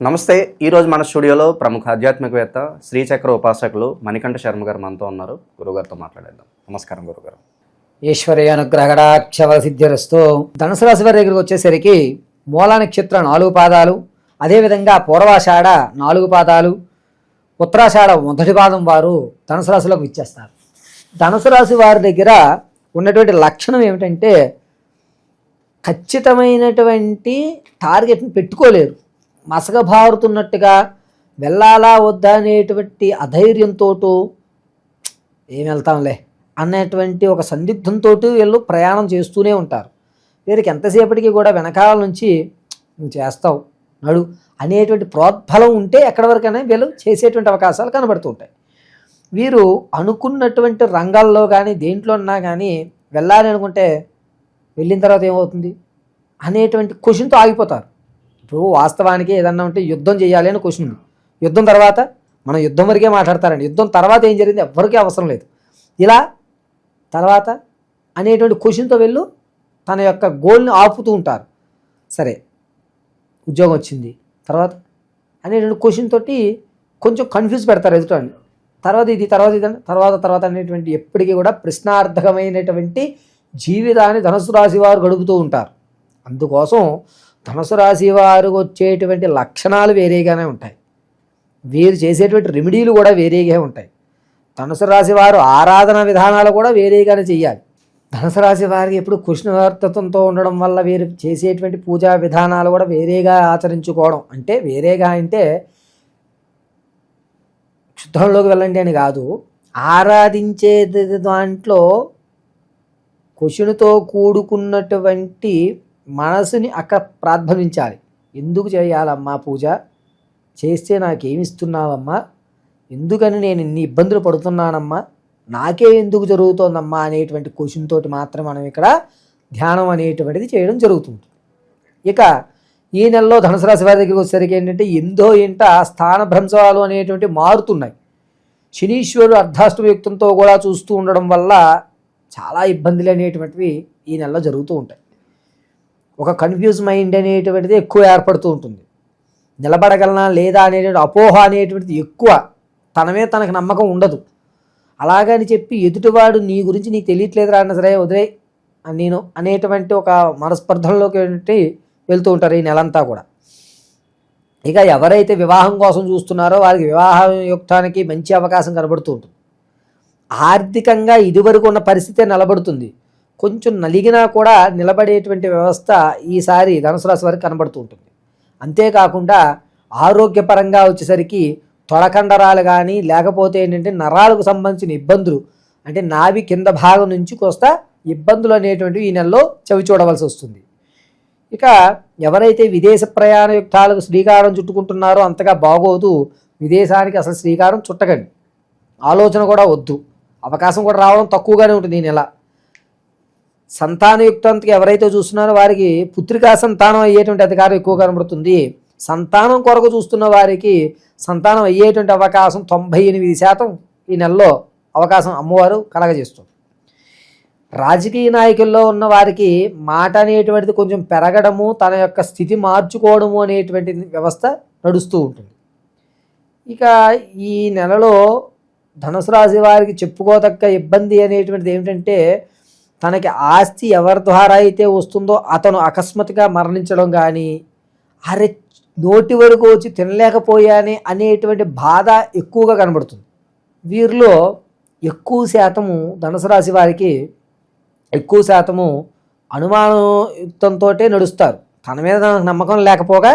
నమస్తే ఈరోజు మన స్టూడియోలో ప్రముఖ ఆధ్యాత్మికవేత్త శ్రీచక్ర ఉపాసకులు మణికంఠ శర్మ గారు మనతో ఉన్నారు. గురుగారితో మాట్లాడేద్దాం. నమస్కారం గురుగారు ఈశ్వరీయ అనుగ్రహడాక్షర సిద్ధిరస్తూ ధనుసు రాశి వారి దగ్గరికి వచ్చేసరికి మూల నాలుగు పాదాలు అదేవిధంగా పూర్వాషాఢ నాలుగు పాదాలు ఉత్తరాషాఢ మొదటి పాదం వారు ధనుసు రాశిలోకి ఇచ్చేస్తారు ధనుసు రాశి వారి దగ్గర ఉన్నటువంటి లక్షణం ఏమిటంటే ఖచ్చితమైనటువంటి టార్గెట్ని పెట్టుకోలేరు. మసగబారుతున్నట్టుగా వెళ్ళాలా వద్దా అనేటువంటి అధైర్యంతో ఏం వెళ్తాంలే అనేటువంటి ఒక సందిగ్ధంతో వీళ్ళు ప్రయాణం చేస్తూనే ఉంటారు. వీరికి ఎంతసేపటికి కూడా వెనకాల నుంచి నువ్వు చేస్తావు నడు అనేటువంటి ప్రోద్బలం ఉంటే ఎక్కడి వరకైనా వీళ్ళు చేసేటువంటి అవకాశాలు కనబడుతూ ఉంటాయి. వీరు అనుకున్నటువంటి రంగాల్లో కానీ దేంట్లో ఉన్నా కానీ వెళ్ళాలి అనుకుంటే వెళ్ళిన తర్వాత ఏమవుతుంది? అనేటువంటి క్వశ్చన్తో ఆగిపోతారు. ఇప్పుడు వాస్తవానికి ఏదన్నా ఉంటే యుద్ధం చేయాలి అని క్వశ్చన్ ఉంది. యుద్ధం తర్వాత మనం యుద్ధం వరకే మాట్లాడతారండి. యుద్ధం తర్వాత ఏం జరిగింది ఎవరికీ అవసరం లేదు. ఇలా తర్వాత అనేటువంటి క్వశ్చన్తో వెళ్ళు తన యొక్క గోల్ని ఆపుతూ ఉంటారు. సరే ఉద్యోగం వచ్చింది. తర్వాత అనేటువంటి క్వశ్చన్ తోటి కొంచెం కన్ఫ్యూజ్ పెడతారు ఎదుటండి తర్వాత ఇది తర్వాత ఇది తర్వాత తర్వాత అనేటువంటి ఎప్పటికీ కూడా ప్రశ్నార్థకమైనటువంటి జీవితాన్ని ధనుసు రాశి వారు గడుపుతూ ఉంటారు. అందుకోసం ధనుసు రాశి వారు వచ్చేటువంటి లక్షణాలు వేరేగానే ఉంటాయి. వీరు చేసేటువంటి రెమెడీలు కూడా వేరేగా ఉంటాయి. ధనుసు రాశి వారు ఆరాధన విధానాలు కూడా వేరేగానే చేయాలి ధనుసు రాశి వారికి ఎప్పుడు కృష్ణవర్తత్వంతో ఉండడం వల్ల వీరు చేసేటువంటి పూజా విధానాలు కూడా వేరేగా ఆచరించుకోవడం అంటే వేరేగా అంటే శుద్ధంలోకి వెళ్ళండి అని కాదు. ఆరాధించే దాంట్లో కుషునితో కూడుకున్నటువంటి మనసుని అక్కడ ప్రార్థనించాలి ఎందుకు చేయాలమ్మా పూజ? చేస్తే నాకేమిస్తున్నావమ్మా? ఎందుకని నేను ఇన్ని ఇబ్బందులు పడుతున్నానమ్మా? నాకే ఎందుకు జరుగుతోందమ్మా అనేటువంటి క్వశ్చన్ తోటి మాత్రం మనం ఇక్కడ ధ్యానం అనేటువంటిది చేయడం జరుగుతుంది. ఇక ఈ నెలలో ధనుసు రాశి వారి దగ్గరికి వచ్చేసరికి ఏంటంటే ఎందో ఇంట స్థాన భ్రంశాలు అనేటువంటి మారుతున్నాయి. శనీశ్వరుడు అర్ధాష్టమ యుక్తంతో కూడా చూస్తూ ఉండడం వల్ల చాలా ఇబ్బందులు అనేటువంటివి ఈ నెలలో జరుగుతూ ఉంటాయి. ఒక కన్ఫ్యూజ్ మైండ్ అనేటువంటిది ఎక్కువ ఏర్పడుతూ ఉంటుంది. నిలబడగలనా లేదా అనేటువంటి అపోహ అనేటువంటిది ఎక్కువ. తనమే తనకు నమ్మకం ఉండదు. అలాగని చెప్పి ఎదుటివాడు నీ గురించి నీకు తెలియట్లేదురా అన్న సరే వదిలే అని నేను అనేటువంటి ఒక మనస్పర్ధల్లోకి వెళ్తూ ఉంటారు ఈ నెలంతా కూడా. ఇక ఎవరైతే వివాహం కోసం చూస్తున్నారో వారికి వివాహం యుక్తానికి మంచి అవకాశం కనబడుతూ ఉంటుంది. ఆర్థికంగా ఇదివరకు ఉన్న పరిస్థితే నిలబడుతుంది. కొంచెం నలిగినా కూడా నిలబడేటువంటి వ్యవస్థ ఈసారి ధనుసు రాశి వారికి కనబడుతూ ఉంటుంది. అంతేకాకుండా ఆరోగ్యపరంగా వచ్చేసరికి తొడకండరాలు కానీ లేకపోతే ఏంటంటే నరాలకు సంబంధించిన ఇబ్బందులు అంటే నావి కింద భాగం నుంచి కోస్త ఇబ్బందులు అనేటువంటివి ఈ నెలలో చవి చూడవలసి వస్తుంది. ఇక ఎవరైతే విదేశ ప్రయాణ యుక్తాలకు శ్రీకారం చుట్టుకుంటున్నారో అంతగా బాగోదు. విదేశానికి అసలు శ్రీకారం చుట్టకండి. ఆలోచన కూడా వద్దు. అవకాశం కూడా రావడం తక్కువగానే ఉంటుంది ఈ నెల. సంతానయుక్తానికి ఎవరైతే చూస్తున్నారో వారికి పుత్రికా సంతానం అయ్యేటువంటి అధికారం ఎక్కువ కనబడుతుంది. సంతానం కొరకు చూస్తున్న వారికి సంతానం అయ్యేటువంటి అవకాశం తొంభై ఎనిమిది శాతం ఈ నెలలో అవకాశం అమ్మవారు కలగజేస్తుంది. రాజకీయ నాయకుల్లో ఉన్న వారికి మాట అనేటువంటిది కొంచెం పెరగడము తన యొక్క స్థితి మార్చుకోవడము అనేటువంటి వ్యవస్థ నడుస్తూ ఉంటుంది. ఇక ఈ నెలలో ధనుసు రాశి వారికి చెప్పుకోదగ్గ ఇబ్బంది అనేటువంటిది ఏమిటంటే తనకి ఆస్తి ఎవరి ద్వారా అయితే వస్తుందో అతను అకస్మాత్తుగా మరణించడం కానీ అరే నోటి వరకు వచ్చి తినలేకపోయానే అనేటువంటి బాధ ఎక్కువగా కనబడుతుంది. వీరిలో ఎక్కువ శాతము ధనుసు రాశి వారికి ఎక్కువ శాతము అనుమానయుక్తంతో నడుస్తారు. తన మీద తనకు నమ్మకం లేకపోగా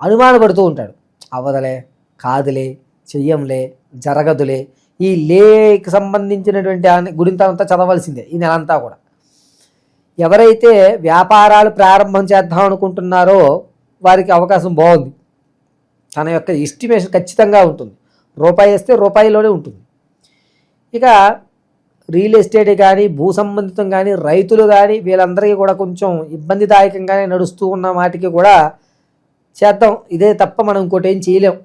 అనుమానపడుతూ ఉంటాడు. అవ్వదలే కాదులే చెయ్యంలే జరగదులే ఈ లేకి సంబంధించినటువంటి ఆ అంతా చదవలసిందే ఈ నెలంతా కూడా. ఎవరైతే వ్యాపారాలు ప్రారంభం చేద్దాం అనుకుంటున్నారో వారికి అవకాశం బాగుంది. తన యొక్క ఎస్టిమేషన్ ఖచ్చితంగా ఉంటుంది. రూపాయి వేస్తే రూపాయిలోనే ఉంటుంది. ఇక రియల్ ఎస్టేట్ కానీ భూ సంబంధితం కానీ రైతులు కానీ వీళ్ళందరికీ కూడా కొంచెం ఇబ్బందిదాయకంగానే నడుస్తూ ఉన్న వాటికి కూడా చేద్దాం. ఇదే తప్ప మనం ఇంకోటి ఏం చేయలేం.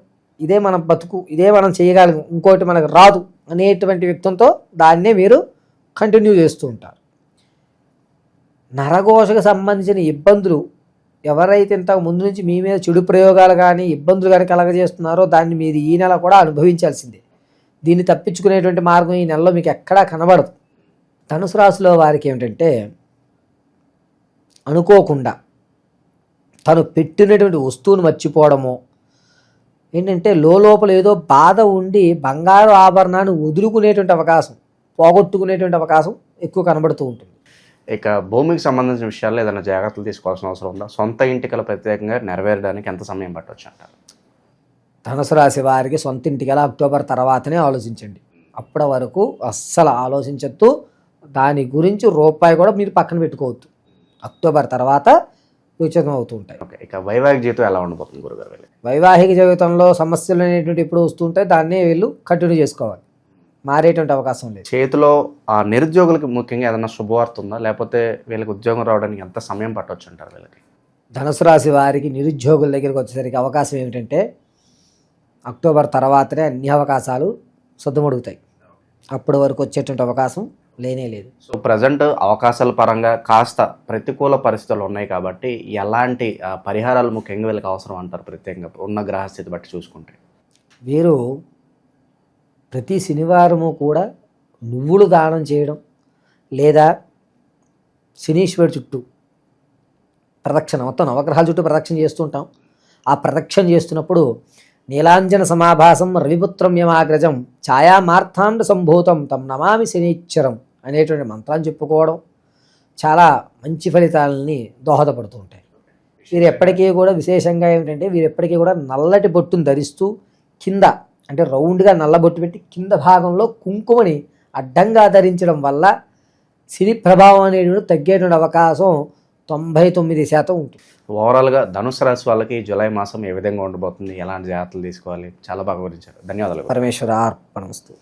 ఇదే మన బతుకు ఇదే మనం చేయగలం ఇంకోటి మనకు రాదు అనేటువంటి వ్యక్తంతో దాన్నే మీరు కంటిన్యూ చేస్తూ ఉంటారు. నరఘోషకు సంబంధించిన ఇబ్బందులు ఎవరైతే ఇంతకు ముందు నుంచి మీ మీద చెడు ప్రయోగాలు కానీ ఇబ్బందులు కానీ కలగజేస్తున్నారో దాన్ని మీరు ఈ నెల కూడా అనుభవించాల్సిందే. దీన్ని తప్పించుకునేటువంటి మార్గం ఈ నెలలో మీకు ఎక్కడా కనబడదు. ధనుసు రాశిలో వారికి ఏమిటంటే అనుకోకుండా తను పెట్టినటువంటి వస్తువును మర్చిపోవడము ఏంటంటే లోపల ఏదో బాధ ఉండి బంగారు ఆభరణాన్ని వదులుకునేటువంటి అవకాశం పోగొట్టుకునేటువంటి అవకాశం ఎక్కువ కనబడుతూ ఉంటుంది. ఇక భూమికి సంబంధించిన విషయాల్లో ఏదైనా జాగ్రత్తలు తీసుకోవాల్సిన అవసరం ఉందా? సొంత ఇంటికలు ప్రత్యేకంగా నెరవేరడానికి ఎంత సమయం పట్టవచ్చు అంటారు? ధనుసు రాశి వారికి సొంత ఇంటికి అక్టోబర్ తర్వాతనే ఆలోచించండి. అప్పటి వరకు అస్సలు ఆలోచించద్దు. దాని గురించి రూపాయి కూడా మీరు పక్కన పెట్టుకోవద్దు. అక్టోబర్ తర్వాత యోచన అవుతూ ఉంటాయి. ఓకే ఇక వైవాహిక జీవితం ఎలా ఉండబోతుంది గురుగారు వైవాహిక జీవితంలో సమస్యలు అనేటువంటి ఎప్పుడు వస్తుంటాయి దాన్ని వీళ్ళు కంటిన్యూ చేసుకోవాలి. మారేటువంటి అవకాశం లేదు. చేతిలో ఆ నిరుద్యోగులకి ముఖ్యంగా ఏదైనా శుభవార్త ఉందా? లేకపోతే వీళ్ళకి ఉద్యోగం రావడానికి ఎంత సమయం పట్టవచ్చు అంటారు వీళ్ళకి? ధనుసు రాశి వారికి నిరుద్యోగుల దగ్గరికి వచ్చేసరికి అవకాశం ఏమిటంటే అక్టోబర్ తర్వాతనే అన్ని అవకాశాలు సద్దుమడుగుతాయి. అప్పటి వరకు వచ్చేటువంటి అవకాశం లేనే లేదు. సో ప్రజెంట్ అవకాశాల పరంగా కాస్త ప్రతికూల పరిస్థితులు ఉన్నాయి కాబట్టి ఎలాంటి పరిహారాలు ముఖ్యంగా వీళ్ళకి అవసరం అంటారు ప్రత్యేకంగా ఉన్న గ్రహస్థితి బట్టి చూసుకుంటే? వీరు ప్రతి శనివారము కూడా నువ్వులు దానం చేయడం లేదా శనీశ్వరుడి చుట్టూ ప్రదక్షిణ మొత్తం నవగ్రహాల చుట్టూ ప్రదక్షిణ చేస్తుంటాం ఆ ప్రదక్షిణ చేస్తున్నప్పుడు నీలాంజన సమాభాసం రవిపుత్రం యమాగ్రజం ఛాయామార్థాండ సంభూతం తమ్ నమామి శనీశ్వరం అనేటువంటి మంత్రాన్ని చెప్పుకోవడం చాలా మంచి ఫలితాలని దోహదపడుతూ ఉంటాయి. వీరు ఎప్పటికీ కూడా విశేషంగా ఏమిటంటే వీరు ఎప్పటికీ కూడా నల్లటి బొట్టును ధరిస్తూ కింద అంటే రౌండ్గా నల్ల బొట్టు పెట్టి కింద భాగంలో కుంకుమని అడ్డంగా ధరించడం వల్ల సిరి ప్రభావం అనేటువంటి తగ్గేటువంటి అవకాశం తొంభై తొమ్మిది శాతం ఉంటుంది. ఓవరాల్గా ధనుసు రాశి వాళ్ళకి జూలై మాసం ఏ విధంగా ఉండబోతుంది? ఎలాంటి జాగ్రత్తలు తీసుకోవాలి? చాలా బాగా వివరించారు. ధన్యవాదాలు. పరమేశ్వర అర్పణమస్తు.